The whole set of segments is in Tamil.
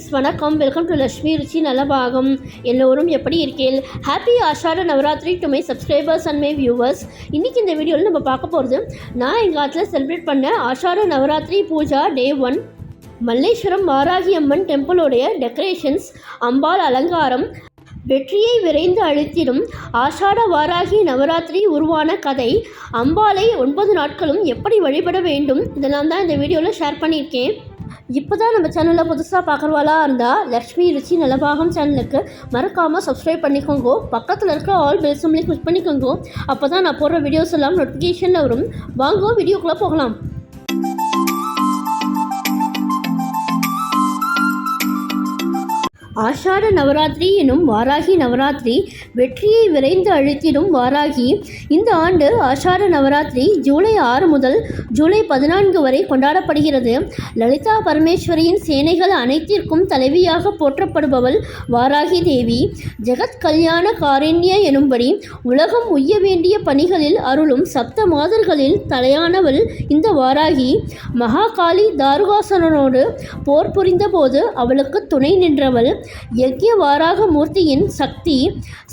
ஃப்ரெண்ட்ஸ் வணக்கம். வெல்கம் டு லக்ஷ்மி ருச்சி நலபாகம் எல்லோரும் எப்படி இருக்கீள் happy Ashada Navaratri to my subscribers and my viewers இன்றைக்கி இந்த வீடியோவில் நம்ம பார்க்க போகிறது நான் எங்கள் ஆற்றில் செலிப்ரேட் பண்ண ஆஷாட நவராத்திரி பூஜா டே ஒன் மல்லேஸ்வரம் வாராகி அம்மன் டெம்பிளோடைய டெக்கரேஷன்ஸ் அம்பாள் அலங்காரம் வெற்றியை விரைந்து அழுத்திடும் ஆஷாட வாராகி நவராத்திரி உருவான கதை அம்பாளை ஒன்பது நாட்களும் எப்படி வழிபட வேண்டும்? இதெல்லாம் தான் இந்த வீடியோவில் ஷேர் பண்ணியிருக்கேன். இப்போ தான் நம்ம சேனலில் புதுசாக பார்க்குறவாளா இருந்தால் லக்ஷ்மி ருச்சி நலபாகம் சேனலுக்கு மறக்காமல் சப்ஸ்கிரைப் பண்ணிக்கோங்க. பக்கத்தில் இருக்க ஆல் பெல் சிம்லையும் கிளிக் பண்ணிக்கோங்க. அப்போ தான் நான் போடுற வீடியோஸ் எல்லாம் நோட்டிஃபிகேஷனில் வரும். வாங்குவோம் வீடியோக்குள்ளே போகலாம். ஆஷாட நவராத்திரி எனும் வாராகி நவராத்திரி வெற்றியை விரைந்து அழித்திடும் வாராகி. இந்த ஆண்டு ஆஷாட நவராத்திரி ஜூலை ஆறு முதல் ஜூலை பதினான்கு வரை கொண்டாடப்படுகிறது. லலிதா பரமேஸ்வரியின் சேனைகள் அனைத்திற்கும் தலைவியாக போற்றப்படுபவள் வாராகி தேவி. ஜெகத் கல்யாண காரண்ய எனும்படி உலகம் உய்ய வேண்டிய பணிகளில் அருளும் சப்த மாதர்களில் தலையானவள் இந்த வாராகி. மகாகாளி தாருகாசனோடு போர் புரிந்தபோது அவளுக்கு துணை நின்றவள் யக்ய வாராக மூர்த்தியின் சக்தி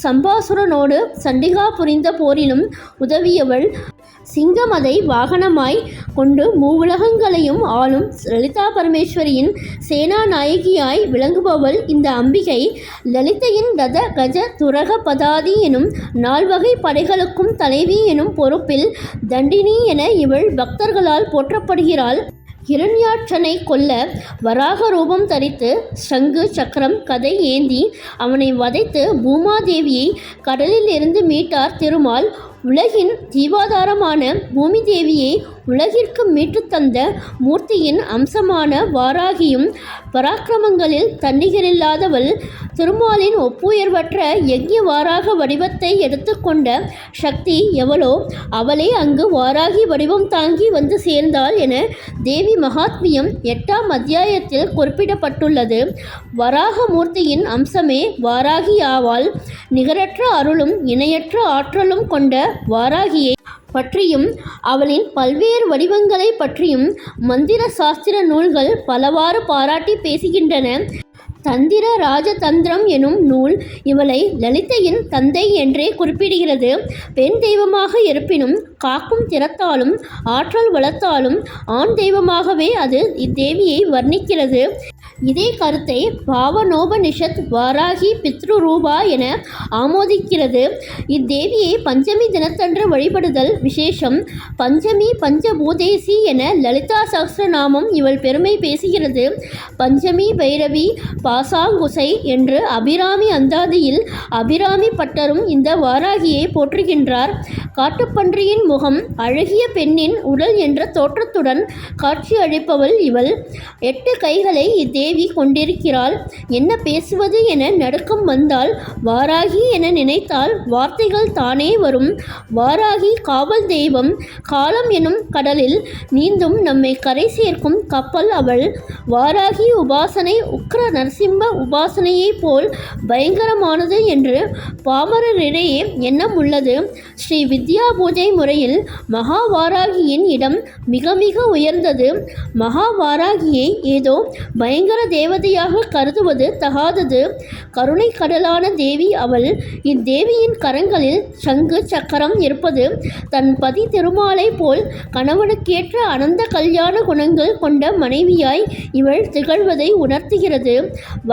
சம்பாசுரனோடு சண்டிகா புரிந்த போரிலும் உதவியவள் சிங்கமதை வாகனமாய் கொண்டு மூவுலகங்களையும் ஆளும் லலிதா பரமேஸ்வரியின் சேனாநாயகியாய் விளங்குபவள் இந்த அம்பிகை லலிதையின் ரத கஜ துரக பதாதி எனும் நால்வகை படைகளுக்கும் தலைவி எனும் பொறுப்பில் தண்டினி என இவள் பக்தர்களால் போற்றப்படுகிறாள். இரண்யாற்றனை கொல்ல வராக ரூபம் தரித்து சங்கு சக்கரம் கதை ஏந்தி அவனை வதைத்து பூமாதேவியை கடலில் இருந்து மீட்டார் திருமால் உலகின் தீவாதாரமான பூமி தேவியை உலகிற்கு மீட்டுத் தந்த மூர்த்தியின் அம்சமான வாராகியும் பராக்கிரமங்களில் தன்னிகரில்லாதவள் திருமாலின் ஒப்புயர்வற்ற யஜ்ய வாராக வடிவத்தை எடுத்துக்கொண்ட சக்தி எவளோ அவளே அங்கு வாராகி வடிவம் தாங்கி வந்து சேர்ந்தாள் என தேவி மகாத்மியம் எட்டாம் அத்தியாயத்தில் குறிப்பிடப்பட்டுள்ளது. வராகமூர்த்தியின் அம்சமே வாராகி ஆவாள் நிகரற்ற அருளும் இணையற்ற ஆற்றலும் கொண்ட வாராகியை பற்றியும் அவளின் பல்வேறு வடிவங்களை பற்றியும் மந்திர சாஸ்திர நூல்கள் பலவாறு பாராட்டி பேசுகின்றன. தந்திர ராஜதந்திரம் எனும் நூல் இவளை லலிதையின் தந்தை என்றே குறிப்பிடுகிறது. பெண் தெய்வமாக இருப்பினும் காக்கும் திறத்தாலும் ஆற்றல் வளத்தாலும் ஆண் தெய்வமாகவே அது இத்தேவியை வர்ணிக்கிறது. இதே கருத்தை பாவனோபனிஷத் வாராகி பித்ரு ரூபா என ஆமோதிக்கிறது. இத்தேவியை பஞ்சமி தினத்தன்று வழிபடுதல் விசேஷம். பஞ்சமி பஞ்சபூதேசி என லலிதா சகஸ்ரநாமம் இவள் பெருமை பேசுகிறது. பஞ்சமி பைரவி பாசாங்குசை என்று அபிராமி அந்தாதியில் அபிராமி பட்டரும் இந்த வாராகியை போற்றுகின்றார். காட்டுப்பன்றியின் முகம் அழகிய பெண்ணின் உடல் என்ற தோற்றத்துடன் காட்சி அளிப்பவள் இவள். எட்டு கைகளை இத்தேவி கொண்டிருக்கிறாள். என்ன பேசுவது என நடுக்கம் வந்தால் வாராகி என நினைத்தால் வார்த்தைகள் தானே வரும். வாராகி காவல் தெய்வம். காலம் எனும் கடலில் நீந்தும் நம்மை கரை சேர்க்கும் கப்பல் அவள். வாராகி உபாசனை உக்ர நரசிம்ம உபாசனையைப் போல் பயங்கரமானது என்று பாமரரிடையே எண்ணம் உள்ளது. ஸ்ரீ வித்யா பூஜை முறையில் மகாவாராகியின் இடம் மிக மிக உயர்ந்தது. மகாவாராகியை ஏதோ பயங்கர தேவதையாக கருதுவது தகாதது. கருணை கடலான தேவி அவள் இத்தேவியின் கரங்களில் சங்கு சக்கரம் இருப்பது. தன் பதி திருமாலை போல் கணவனுக்கேற்ற அனந்த கல்யாண குணங்கள் கொண்ட மனைவியாய் இவள் திகழ்வதை உணர்த்துகிறது.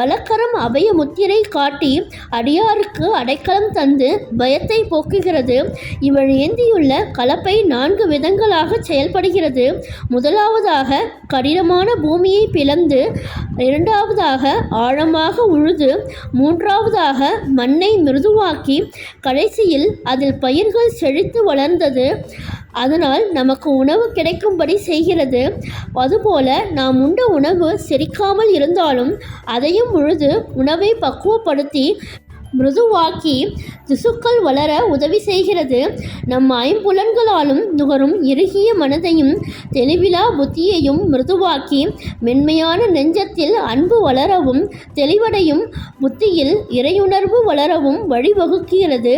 வலக்கரம் அபய முத்திரை காட்டி அடியாருக்கு அடைக்கலம் தந்து பயத்தை போக்குகிறது. இவள் ஏந்தியுள்ள கலப்பை நான்கு விதங்களாக செயல்படுகிறது. முதலாவதாக கடினமான பூமியை பிளந்து இரண்டாவதாக ஆழமாக உழுது மூன்றாவதாக மண்ணை மிருதுவாக்கி கடைசியில் அதில் பயிர்கள் செழித்து வளர்ந்தது. அதனால் நமக்கு உணவு கிடைக்கும்படி செய்கிறது. அதுபோல நாம் உண்ட உணவு செரிக்காமல் இருந்தாலும் அதையும் உழுது உணவை பக்குவப்படுத்தி மிருதுவாக்கி திசுக்கள் வளர உதவி செய்கிறது. நம் ஐம்புலன்களாலும் நுகரும் இறுகிய மனதையும் தெளிவிலா புத்தியையும் மிருதுவாக்கி மென்மையான நெஞ்சத்தில் அன்பு வளரவும் தெளிவடையும் புத்தியில் இறையுணர்வு வளரவும் வழிவகுக்கிறது.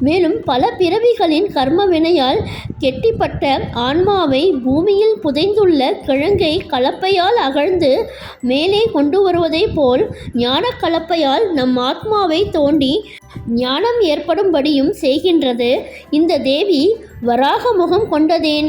மேலும் பல பிறவிகளின் கர்ம வினையால் கெட்டிப்பட்ட ஆன்மாவை பூமியில் புதைந்துள்ள கிழங்கை கலப்பையால் அகழ்ந்து மேலே கொண்டு வருவதைப் போல் ஞான கலப்பையால் நம் ஆத்மாவை தோண்டி ஞானம் ஏற்படும்படியும் செய்கின்றது. இந்த தேவி வராக முகம் கொண்டதேன்.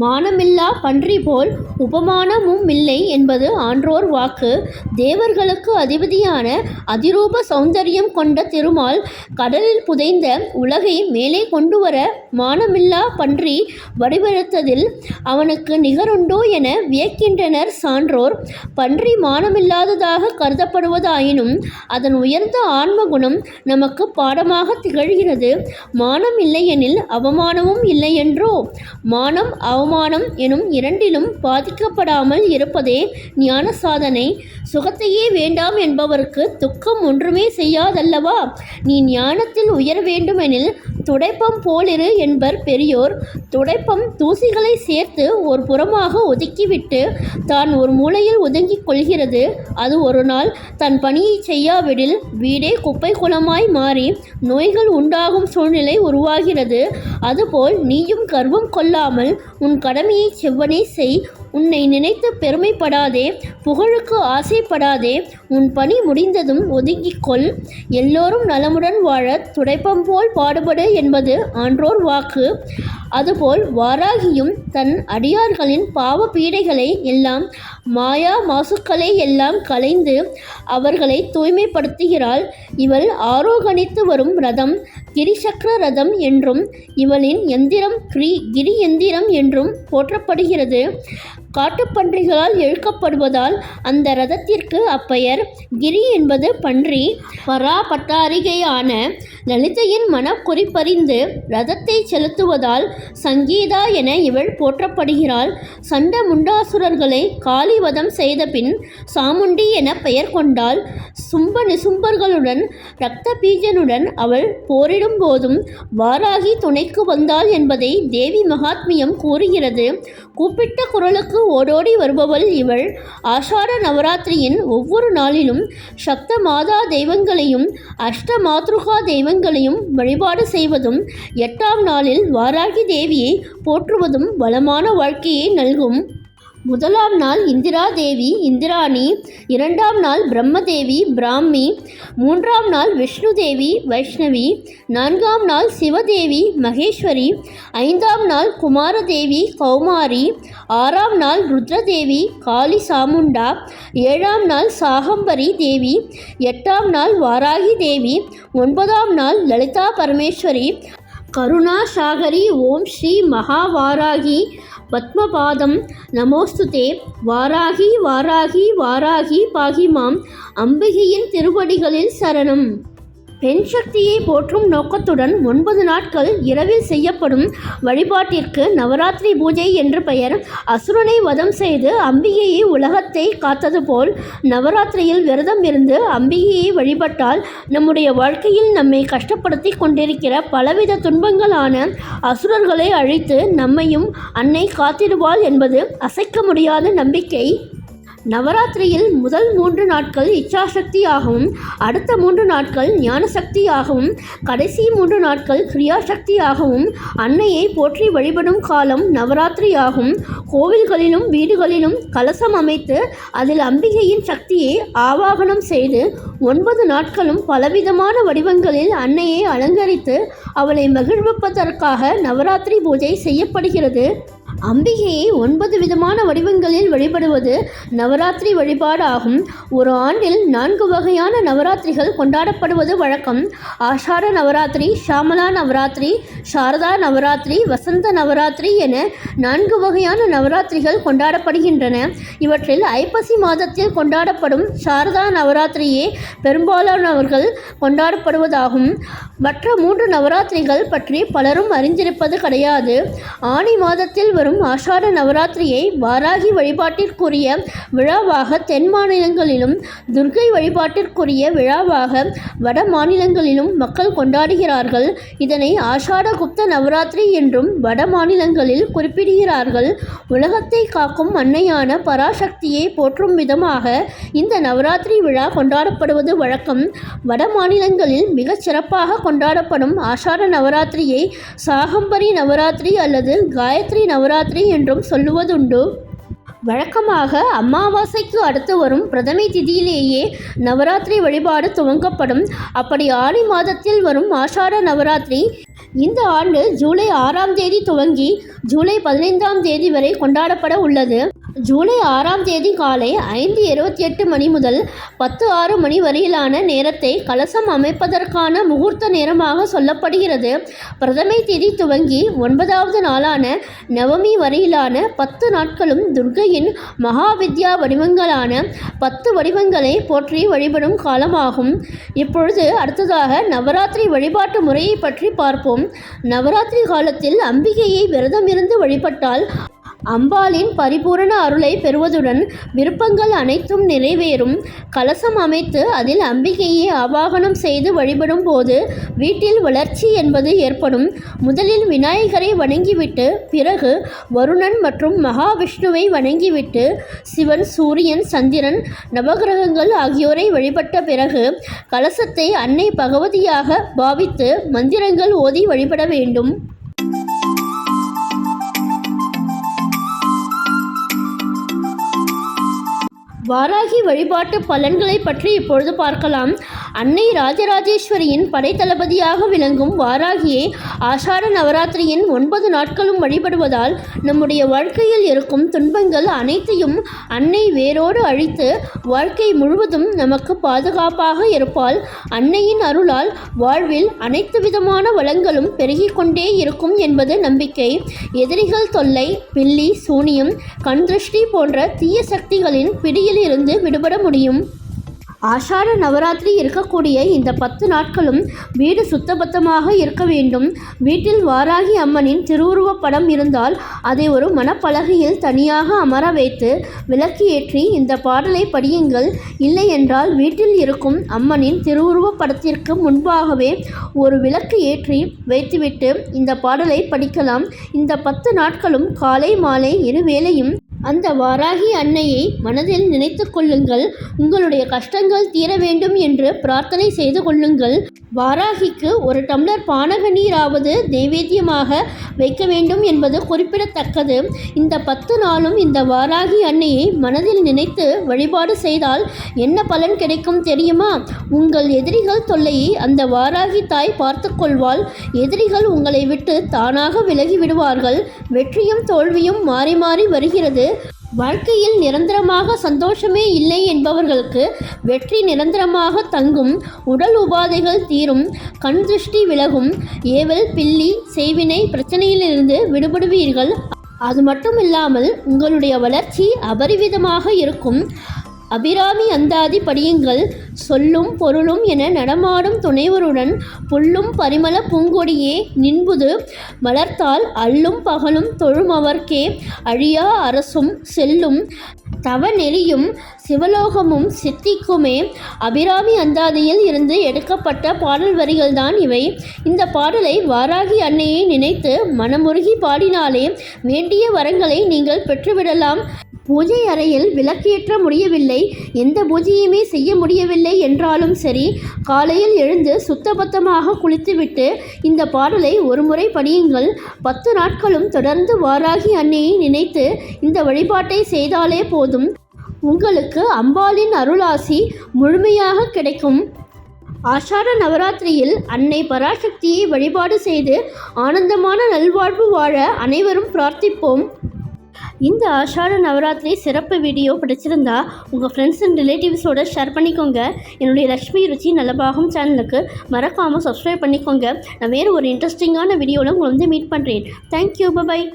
மானமில்லா பன்றி போல் உபமானமும் இல்லை என்பது ஆன்றோர் வாக்கு. தேவர்களுக்கு அதிபதியான அதிரூப சௌந்தரியம் கொண்ட திருமால் கடலில் புதைந்த உலகை மேலே கொண்டு வர மானமில்லா பன்றி வடிவெடுத்ததில் அவனுக்கு நிகருண்டோ என வியக்கின்றனர் சான்றோர். பன்றி மானமில்லாததாக கருதப்படுவதாயினும் அதன் உயர்ந்த ஆன்ம குணம் நமக்கு பாடமாக திகழ்கிறது. மானம் இல்லையெனில் அவமானமும் இல்லையென்றோ? மானம் அவ அவமானம் எனும் இரண்டிலும் பாதிக்கப்படாமல் இருப்பதே ஞான சாதனை. சுகத்தையே வேண்டாம் என்பவருக்கு துக்கம் ஒன்றுமே செய்யாதல்லவா? நீ ஞானத்தில் உயர வேண்டுமெனில் துடைப்பம் போலிரு என்பர் பெரியோர். துடைப்பம் தூசிகளை சேர்த்து ஒரு புறமாக ஒதுக்கிவிட்டு தான் ஒரு மூலையில் ஒதுங்கிக் கொள்கிறது. அது ஒரு நாள் தன் பணியை செய்யாவிடில் வீடே குப்பை குளமாய் மாறி நோய்கள் உண்டாகும் சூழ்நிலை உருவாகிறது. அதுபோல் நீயும் கர்வம் கொள்ளாமல் உன் con cả đám y sẽ vẫn ấy sĩ உன்னை நினைத்து பெருமைப்படாதே புகழுக்கு ஆசைப்படாதே உன் பணி முடிந்ததும் ஒதுங்கிக்கொள் எல்லோரும் நலமுடன் வாழ துடைப்பம் போல் பாடுபடு என்பது ஆன்றோர் வாக்கு. அதுபோல் வாராகியும் தன் அடியார்களின் பாவ பீடைகளை எல்லாம் மாயா மாசுக்களை எல்லாம் கலைந்து அவர்களை தூய்மைப்படுத்துகிறாள். இவள் ஆரோகணித்து வரும் ரதம் கிரிசக்கர ரதம் என்றும் இவளின் எந்திரம் கிரி கிரி எந்திரம் என்றும் போற்றப்படுகிறது. காட்டுப்பன்றிகளால் இழுக்கப்படுவதால் அந்த ரதத்திற்கு அப்பெயர். கிரி என்பது பன்றி. பரா பட்டாரிகையான லலிதையின் மனக்குறிப்பறிந்து ரதத்தை செலுத்துவதால் சங்கீதா என இவள் போற்றப்படுகிறாள். சண்ட முண்டாசுரர்களை காளிவதம் செய்த பின் சாமுண்டி என பெயர் கொண்டாள். சும்ப நிசும்பர்களுடன் இரத்த பீஜனுடன் அவள் போரிடும் போதும் வாராகி துணைக்கு வந்தாள் என்பதை தேவி மகாத்மியம் கூறுகிறது. கூப்பிட்ட குரலுக்கு ஓடோடி வருபவள் இவள். ஆஷாட நவராத்திரியின் ஒவ்வொரு நாளிலும் சப்த மாதா தெய்வங்களையும் அஷ்ட மாத்ருகா தெய்வங்களையும் வழிபாடு செய்வதும் எட்டாம் நாளில் வாராகி தேவியை போற்றுவதும் வளமான வாழ்க்கையை நல்கும். முதலாம் நாள் இந்திரா தேவி இந்திராணி. இரண்டாம் நாள் பிரம்மதேவி பிராமி. மூன்றாம் நாள் விஷ்ணு தேவி வைஷ்ணவி. நான்காம் நாள் சிவதேவி மகேஸ்வரி. ஐந்தாம் நாள் குமாரதேவி கௌமாரி. ஆறாம் நாள் ருத்ரதேவி காளி சாமுண்டா ஏழாம் நாள் சாகம்பரி தேவி. எட்டாம் நாள் வாராகி தேவி. ஒன்பதாம் நாள் லலிதா பரமேஸ்வரி. கருணா சாகரி ஓம் ஸ்ரீ மகாவாராகி. பத்மபாதம் நமோஸ்துதே. வாராகி வாராகி வாராகி பாகிமாம். அம்பிகையின் திருவடிகளில் சரணம். பெண் சக்தியை போற்றும் நோக்கத்துடன் ஒன்பது நாட்கள் இரவில் செய்யப்படும் வழிபாட்டிற்கு நவராத்திரி பூஜை என்று பெயர். அசுரனை வதம் செய்து அம்பிகையை உலகத்தை காத்தது போல் நவராத்திரியில் விரதம் இருந்து அம்பிகையை வழிபட்டால் நம்முடைய வாழ்க்கையில் நம்மை கஷ்டப்படுத்தி கொண்டிருக்கிற பலவித துன்பங்களான அசுரர்களை அழித்து நம்மையும் அன்னை காத்திடுவாள் என்பது அசைக்க முடியாத நம்பிக்கை. நவராத்திரியில் முதல் மூன்று நாட்கள் இச்சாசக்தியாகவும் அடுத்த மூன்று நாட்கள் ஞானசக்தியாகவும் கடைசி மூன்று நாட்கள் கிரியாசக்தியாகவும் அன்னையை போற்றி வழிபடும் காலம் நவராத்திரியாகும். கோவில்களிலும் வீடுகளிலும் கலசம் அமைத்து அதில் அம்பிகையின் சக்தியை ஆவாகனம் செய்து ஒன்பது நாட்களும் பலவிதமான வடிவங்களில் அன்னையை அலங்கரித்து அவளை மகிழ்விப்பதற்காக நவராத்திரி பூஜை செய்யப்படுகிறது. அம்பிகையை ஒன்பது விதமான வடிவங்களில் வழிபடுவது நவராத்திரி வழிபாடு ஆகும் ஒரு ஆண்டில் நான்கு வகையான நவராத்திரிகள் கொண்டாடப்படுவது வழக்கம். ஆஷாட நவராத்திரி ஷாமலா நவராத்திரி சாரதா நவராத்திரி வசந்த நவராத்திரி என நான்கு வகையான நவராத்திரிகள் கொண்டாடப்படுகின்றன. இவற்றில் ஐப்பசி மாதத்தில் கொண்டாடப்படும் சாரதா நவராத்திரியே பெரும்பாலானவர்கள் கொண்டாடப்படுவதாகும். மற்ற மூன்று நவராத்திரிகள் பற்றி பலரும் அறிந்திருப்பது கிடையாது. ஆனி மாதத்தில் வரும் வரும் ஆஷாட நவராத்திரியை வாராகி வழிபாட்டிற்குரிய விழாவாக தென் மாநிலங்களிலும் துர்கை வழிபாட்டிற்குரிய விழாவாக வட மாநிலங்களிலும் மக்கள் கொண்டாடுகிறார்கள். இதனை ஆஷாட குப்த நவராத்திரி என்றும் வட மாநிலங்களில் குறிப்பிடுகிறார்கள். உலகத்தை காக்கும் அன்னையான பராசக்தியை போற்றும் விதமாக இந்த நவராத்திரி விழா கொண்டாடப்படுவது வழக்கம். வட மாநிலங்களில் மிகச் சிறப்பாக கொண்டாடப்படும் ஆஷாட நவராத்திரியை சாகம்பரி நவராத்திரி அல்லது காயத்ரி நவராத்திரி என்றும் சொல்லுவதுண்டு. வழக்கமாக அமாவாசைக்கு அடுத்து வரும் பிரதமை திதியிலேயே நவராத்திரி வழிபாடு துவங்கப்படும். அப்படி ஆடி மாதத்தில் வரும் ஆஷாட நவராத்திரி இந்த ஆண்டு ஜூலை ஆறாம் தேதி துவங்கி ஜூலை பதினைந்தாம் தேதி வரை கொண்டாடப்பட உள்ளது. ஜூலை ஆறாம் தேதி காலை ஐந்து இருபத்தி எட்டு மணி முதல் பத்து ஆறு மணி வரையிலான நேரத்தை கலசம் அமைப்பதற்கான முகூர்த்த நேரமாக சொல்லப்படுகிறது. பிரதமை தேதி துவங்கி ஒன்பதாவது நாளான நவமி வரையிலான பத்து நாட்களும் துர்கையின் மகாவித்யா வடிவங்களான பத்து வடிவங்களை போற்றி வழிபடும் காலமாகும். இப்பொழுது அடுத்ததாக நவராத்திரி வழிபாட்டு முறையை பற்றி பார்ப்போம். நவராத்திரி காலத்தில் அம்பிகையை விரதமிருந்து வழிபட்டால் அம்பாளின் பரிபூரண அருளை பெறுவதுடன் விருப்பங்கள் அனைத்தும் நிறைவேறும். கலசம் அமைத்து அதில் அம்பிகையை ஆவாகனம் செய்து வழிபடும் போது வீட்டில் வளர்ச்சி என்பது ஏற்படும். முதலில் விநாயகரை வணங்கிவிட்டு பிறகு வருணன் மற்றும் மகாவிஷ்ணுவை வணங்கிவிட்டு சிவன் சூரியன் சந்திரன் நவகிரகங்கள் ஆகியோரை வழிபட்ட பிறகு கலசத்தை அன்னை பகவதியாக பாவித்து மந்திரங்கள் ஓதி வழிபட வேண்டும். வாராகி வழிபாட்டு பலன்களை பற்றி இப்பொழுது பார்க்கலாம். அன்னை ராஜராஜேஸ்வரியின் படைத்தளபதியாக விளங்கும் வாராகியை ஆஷாட நவராத்திரியின் ஒன்பது நாட்களும் வழிபடுவதால் நம்முடைய வாழ்க்கையில் இருக்கும் துன்பங்கள் அனைத்தையும் அன்னை வேரோடு அழித்து வாழ்க்கை முழுவதும் நமக்கு பாதுகாப்பாக இருப்பால் அன்னையின் அருளால் வாழ்வில் அனைத்து விதமான வளங்களும் பெருகிக் கொண்டே இருக்கும் என்பது நம்பிக்கை. எதிரிகள் தொல்லை பில்லி சூனியம் கண் திருஷ்டி போன்ற தீய சக்திகளின் பிடியில் இருந்து விடுபட முடியும். ஆஷாட நவராத்திரி இருக்கக்கூடிய இந்த பத்து நாட்களும் வீடு சுத்தபத்தமாக இருக்க வேண்டும். வீட்டில் வாராகி அம்மனின் திருவுருவப் படம் இருந்தால் அதை ஒரு மனப்பலகையில் தனியாக அமர வைத்து விளக்கு ஏற்றி இந்த பாடலை படியுங்கள். இல்லை என்றால் வீட்டில் இருக்கும் அம்மனின் திருவுருவப் படத்திற்கு முன்பாகவே ஒரு விளக்கு ஏற்றி வைத்துவிட்டு இந்த பாடலை படிக்கலாம். இந்த பத்து நாட்களும் காலை மாலை இருவேளையும் அந்த வாராகி அன்னையை மனதில் நினைத்து கொள்ளுங்கள். உங்களுடைய கஷ்டங்கள் தீர வேண்டும் என்று பிரார்த்தனை செய்து கொள்ளுங்கள். வாராகிக்கு ஒரு டம்ளர் பானக நீராவது நைவேத்தியமாக வைக்க வேண்டும் என்பது குறிப்பிடத்தக்கது. இந்த பத்து நாளும் இந்த வாராகி அன்னையை மனதில் நினைத்து வழிபாடு செய்தால் என்ன பலன் கிடைக்கும் தெரியுமா? உங்கள் எதிரிகள் தொல்லையை அந்த வாராகி தாய் பார்த்து கொள்வாள். எதிரிகள் உங்களை விட்டு தானாக விலகி விடுவார்கள். வெற்றியும் தோல்வியும் மாறி மாறி வருகிறது. வாழ்க்கையில் நிரந்தரமாக சந்தோஷமே இல்லை என்பவர்களுக்கு வெற்றி நிரந்தரமாக தங்கும் உடல் உபாதைகள் தீரும் கண் திருஷ்டி விலகும் ஏவல் பில்லி செய்வினை பிரச்சனையிலிருந்து விடுபடுவீர்கள். அது மட்டும் இல்லாமல் உங்களுடைய வளர்ச்சி அபரிவிதமாக இருக்கும். அபிராமி அந்தாதி படியுங்கள். சொல்லும் பொருளும் என நடமாடும் துணைவருடன் புல்லும் பரிமள பூங்கொடியே நின்புது. மலர்த்தால் அல்லும் பகலும் தொழுமவர்க்கே அழியா அரசும் செல்லும். தவ நெறியும் சிவலோகமும் சித்திக்குமே. அபிராமி அந்தாதியில் இருந்து எடுக்கப்பட்ட பாடல் வரிகள்தான் இவை. இந்த பாடலை வாராகி அன்னையை நினைத்து மனமுருகி பாடினாலே வேண்டிய வரங்களை நீங்கள் பெற்றுவிடலாம். பூஜை அறையில் விளக்கேற்ற முடியவில்லை. எந்த பூஜையுமே செய்ய முடியவில்லை என்றாலும் சரி காலையில் எழுந்து சுத்தபத்தமாக குளித்துவிட்டு இந்த பாடலை ஒருமுறை படியுங்கள். பத்து நாட்களும் தொடர்ந்து வாராகி அன்னையை நினைத்து இந்த வழிபாட்டை செய்தாலே போதும். உங்களுக்கு அம்பாளின் அருளாசி முழுமையாக கிடைக்கும். ஆஷாட நவராத்திரியில் அன்னை பராசக்தியை வழிபாடு செய்து ஆனந்தமான நல்வாழ்வு வாழ அனைவரும் பிரார்த்திப்போம். இந்த ஆஷாட நவராத்திரி சிறப்பு வீடியோ பிடிச்சிருந்தா உங்கள் ஃப்ரெண்ட்ஸ் அண்ட் ரிலேட்டிவ்ஸோட ஷேர் பண்ணிக்கோங்க. என்னுடைய லக்ஷ்மி ருச்சி நலபாகம் சேனலுக்கு மறக்காமல் சப்ஸ்கிரைப் பண்ணிக்கோங்க. நான் வேறு ஒரு இன்ட்ரெஸ்டிங்கான வீடியோவில் உங்களை வந்து மீட் பண்ணுறேன் தேங்க்யூ பபாய்